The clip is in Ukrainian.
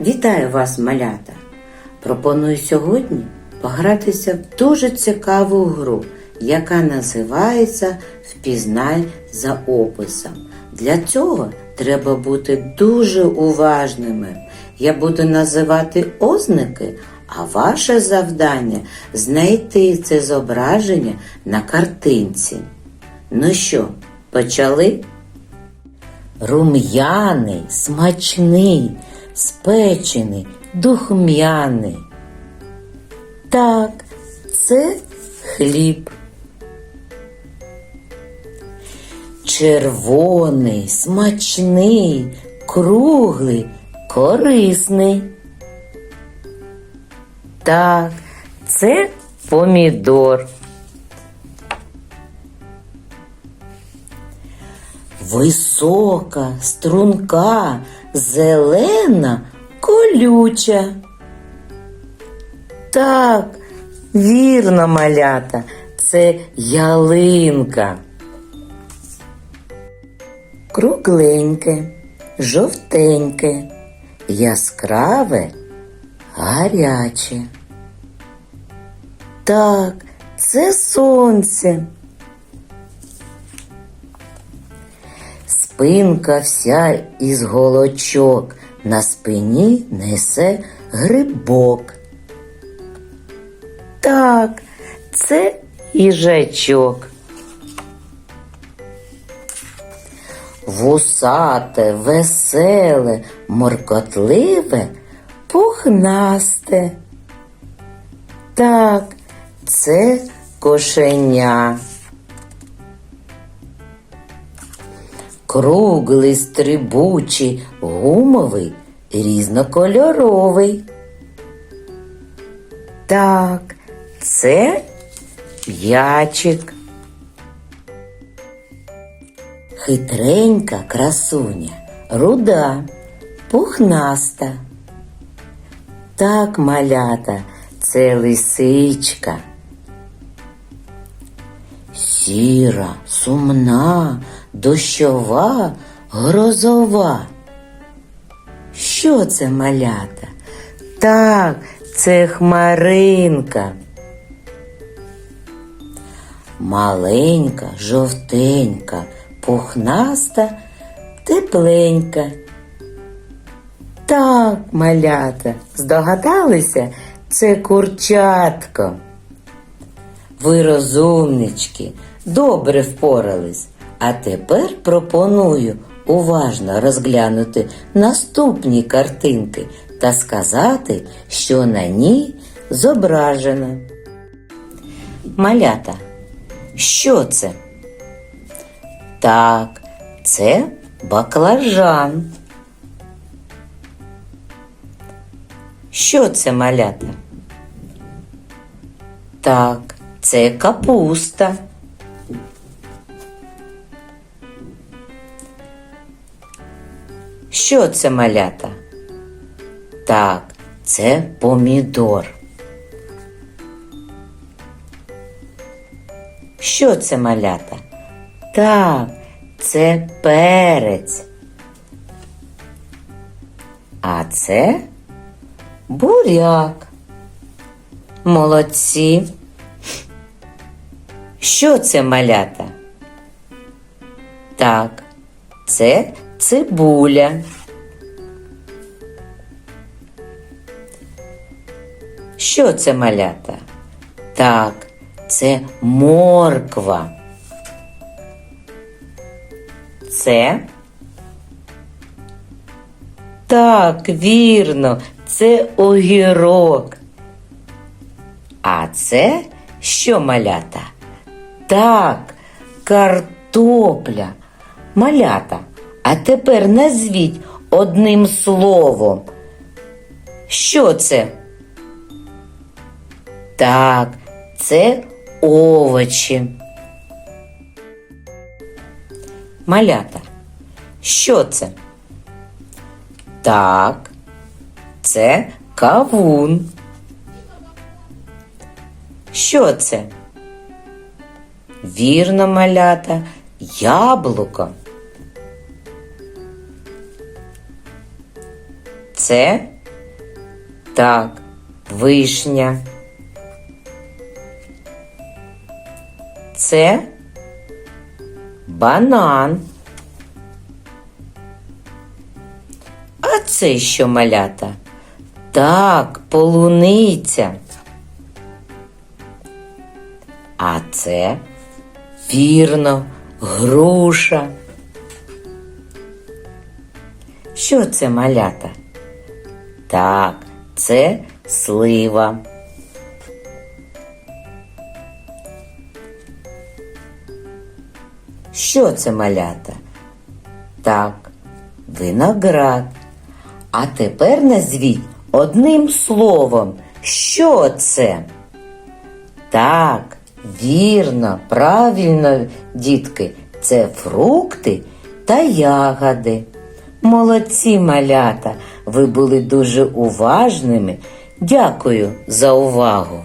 Вітаю вас, малята! Пропоную сьогодні погратися в дуже цікаву гру, яка називається Впізнай за описом. Для цього треба бути дуже уважними. Я буду називати ознаки, а ваше завдання знайти це зображення на картинці. Ну що, почали? Рум'яний, смачний, спечений, духмяний. Так, це хліб. Червоний, смачний, круглий, корисний. Так, це помідор. Висока, струнка, зелена, колюча. Так, вірно, малята, це ялинка. Кругленьке, жовтеньке, яскраве, гаряче. Так, це сонце. Спинка вся із голочок, на спині несе грибок. Так, це їжачок. Вусате, веселе, моркотливе, пухнасте. Так, це кошеня. Круглий, стрибучий, гумовий, різнокольоровий. Так, це ячик. Хитренька красуня, руда, пухнаста. Так, малята, це лисичка. Сіра, сумна, дощова, грозова. Що це малята? Так, це хмаринка. Маленька, жовтенька, пухнаста, тепленька. Так, малята, здогадалися, це курчатко. Ви розумнички, добре впорались. А тепер пропоную уважно розглянути наступні картинки та сказати, що на ній зображено. Малята, що це? Так, це баклажан. Що це малята? Так, це капуста. Що це малята? Так, це помідор. Що це малята? Так, це перець. А це буряк. Молодці. Що це малята? Так, це цибуля. Що це малята? Так, це морква. Це? Так, вірно, це огірок. А це що малята? Так, картопля. Малята, а тепер назвіть одним словом. Що це? Так, це овочі. Малята, що це? Так, це кавун. Що це? Вірно, малята, яблуко. Це Так, вишня. Це банан. А це що малята? Так, полуниця. А це вірно, груша. Що це малята? Так, це слива. Що це малята? Так, виноград. А тепер назвіть одним словом, що це? Так, вірно, правильно, дітки, це фрукти та ягоди. Молодці малята, ви були дуже уважними. Дякую за увагу.